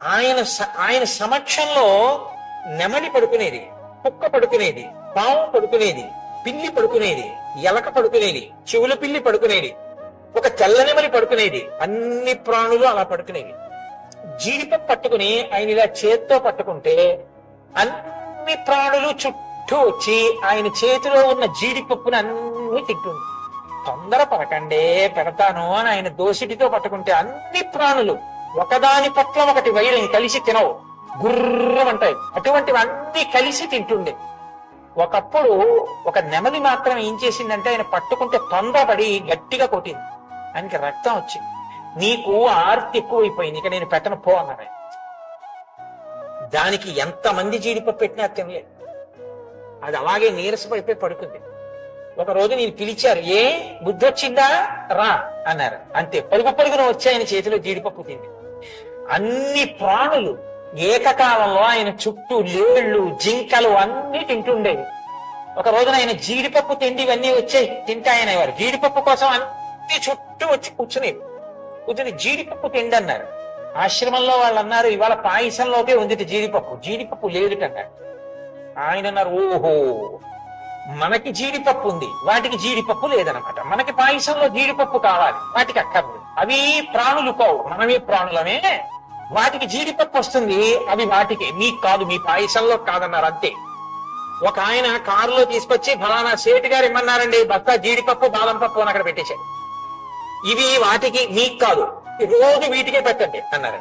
ఆయన ఆయన సమక్షంలో నెమలి పడుకునేది కుక్క పడుకునేది పాము పడుకునేది పిల్లి పడుకునేది ఎలక పడుకునేది చెవుల పిల్లి పడుకునేది ఒక తెల్ల నెమలి పడుకునేది అన్ని ప్రాణులు అలా పడుకునేవి. జీడిపప్పు పట్టుకుని ఆయన ఇలా చేత్తో పట్టుకుంటే అన్ని ప్రాణులు చుట్టూ వచ్చి ఆయన చేతిలో ఉన్న జీడిపప్పుని అన్ని తింటుంది. తొందర పడకండే పెడతాను అని ఆయన దోసిటితో పట్టుకుంటే అన్ని ప్రాణులు ఒకదాని పట్ల ఒకటి వైరం కలిసి తినవు. గుర్రమంటాయి. అటువంటివి అన్ని కలిసి తింటుండే. ఒకప్పుడు ఒక నెమలి మాత్రం ఏం చేసిందంటే ఆయన పట్టుకుంటే తొందరపడి గట్టిగా కొట్టింది. ఆయనకి రక్తం వచ్చింది. నీకు ఆర్తి ఎక్కువైపోయింది. ఇక నేను పెట్టను పో అన్నాడు ఆయన. దానికి ఎంతమంది జీడిపప్పు పెట్టినా తినలేదు. అది అలాగే నీరసపడిపోయి పడుకుంది. ఒక రోజు నేను పిలిచారు ఏ బుద్ధి వచ్చిందా రా అన్నారు. అంతే. పరుగు పరుగున వచ్చి ఆయన చేతిలో జీడిపప్పు తింది. అన్ని ప్రాణులు ఏకకాలంలో ఆయన చుట్టూ లేళ్ళు జింకలు అన్ని తింటుండేవి. ఒక రోజున ఆయన జీడిపప్పు తిండి ఇవన్నీ వచ్చాయి. తింటాయనేవారు జీడిపప్పు కోసం అన్ని చుట్టూ వచ్చి కూర్చునేవి కూర్చుని జీడిపప్పు తిండి అన్నారు ఆశ్రమంలో వాళ్ళు అన్నారు ఇవాళ పాయసంలోకే ఉంది జీడిపప్పు. జీడిపప్పు లేదుటన్నారు. ఆయన అన్నారు ఓహో మనకి జీడిపప్పు ఉంది. వాటికి జీడిపప్పు లేదనమాట. మనకి పాయసంలో జీడిపప్పు కావాలి. వాటికి అక్కర్లేదు. అవి ప్రాణులు కావు. మనమే ప్రాణులమే. వాటికి జీడిపప్పు వస్తుంది అవి వాటికి. మీకు కాదు మీ పాయసంలో కాదన్నారు అంతే. ఒక ఆయన కారులో తీసుకొచ్చి ఫలానా సేటు గారు ఇమ్మన్నారండి బత్తా జీడిపప్పు బాదం పప్పు అని అక్కడ పెట్టేశాడు ఇవి వాటికి మీకు కాదు రోజు వీటికే పెట్టండి అన్నారు.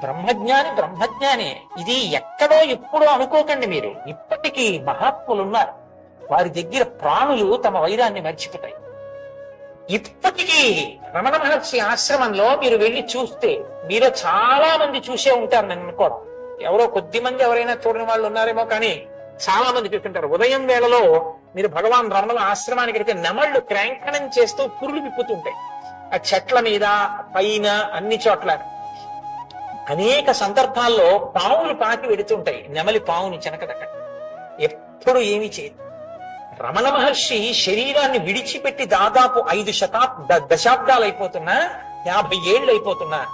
బ్రహ్మజ్ఞాని బ్రహ్మజ్ఞాని ఇది ఎక్కడో ఎప్పుడో అనుకోకండి మీరు. ఇప్పటికీ మహాత్ములు ఉన్నారు వారి దగ్గర ప్రాణులు తమ వైరాన్ని మర్చిపోతాయి. ఇప్పటికీ రమణ మహర్షి ఆశ్రమంలో మీరు వెళ్ళి చూస్తే మీరు చాలా మంది చూసే ఉంటారు నేను అనుకోవడం ఎవరో కొద్ది మంది ఎవరైనా చూడని వాళ్ళు ఉన్నారేమో కానీ చాలా మంది చూస్తుంటారు. ఉదయం వేళలో మీరు భగవాన్ రమణ ఆశ్రమానికి వెళ్తే నెమళ్ళు క్రాంకణం చేస్తూ పురులు విప్పుతుంటాయి. ఆ చెట్ల మీద పైన అన్ని చోట్ల. అనేక సందర్భాల్లో పావులు పాకి వెడుతుంటాయి. నెమలి పావుని చెనకదక్క ఎప్పుడు ఏమీ చేయదు. రమణ మహర్షి శరీరాన్ని విడిచిపెట్టి దాదాపు ఐదు శతాబ్ దశాబ్దాలు అయిపోతున్నా యాభై ఏళ్ళు అయిపోతున్నా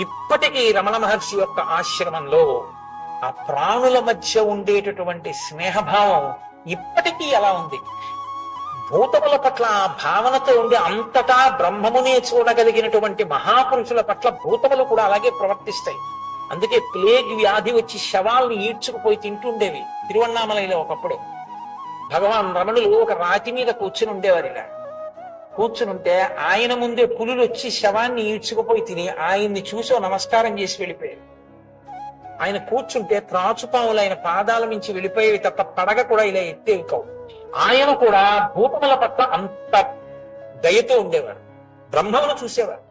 ఇప్పటికీ రమణ మహర్షి యొక్క ఆశ్రమంలో ఆ ప్రాణుల మధ్య ఉండేటటువంటి స్నేహభావం ఇప్పటికీ అలా ఉంది. భూతముల పట్ల ఆ భావనతో ఉండి అంతటా బ్రహ్మమునే చూడగలిగినటువంటి మహాపురుషుల పట్ల భూతములు కూడా అలాగే ప్రవర్తిస్తాయి. అందుకే ప్లేగ్ వ్యాధి వచ్చి శవాల్ని ఈడ్చుకుపోయి తింటుండేవి. తిరువన్నామలైలో ఒకప్పుడు. భగవాన్ రమణులు ఒక రాతి మీద కూర్చుని ఉండేవారు ఇలా. కూర్చుని ఉంటే ఆయన ముందే పులులు వచ్చి శవాన్ని ఈడ్చుకుపోయి తిని ఆయన్ని చూసి ఓ నమస్కారం చేసి వెళ్ళిపోయారు. ఆయన కూర్చుంటే త్రాచుపాములు ఆయన పాదాల మించి వెళ్ళిపోయేవి తప్ప పడగ కూడా ఇలా ఎత్తేవి కావు. ఆయన కూడా భూపముల పట్ల అంత దయతో ఉండేవారు. బ్రహ్మమును చూసేవారు.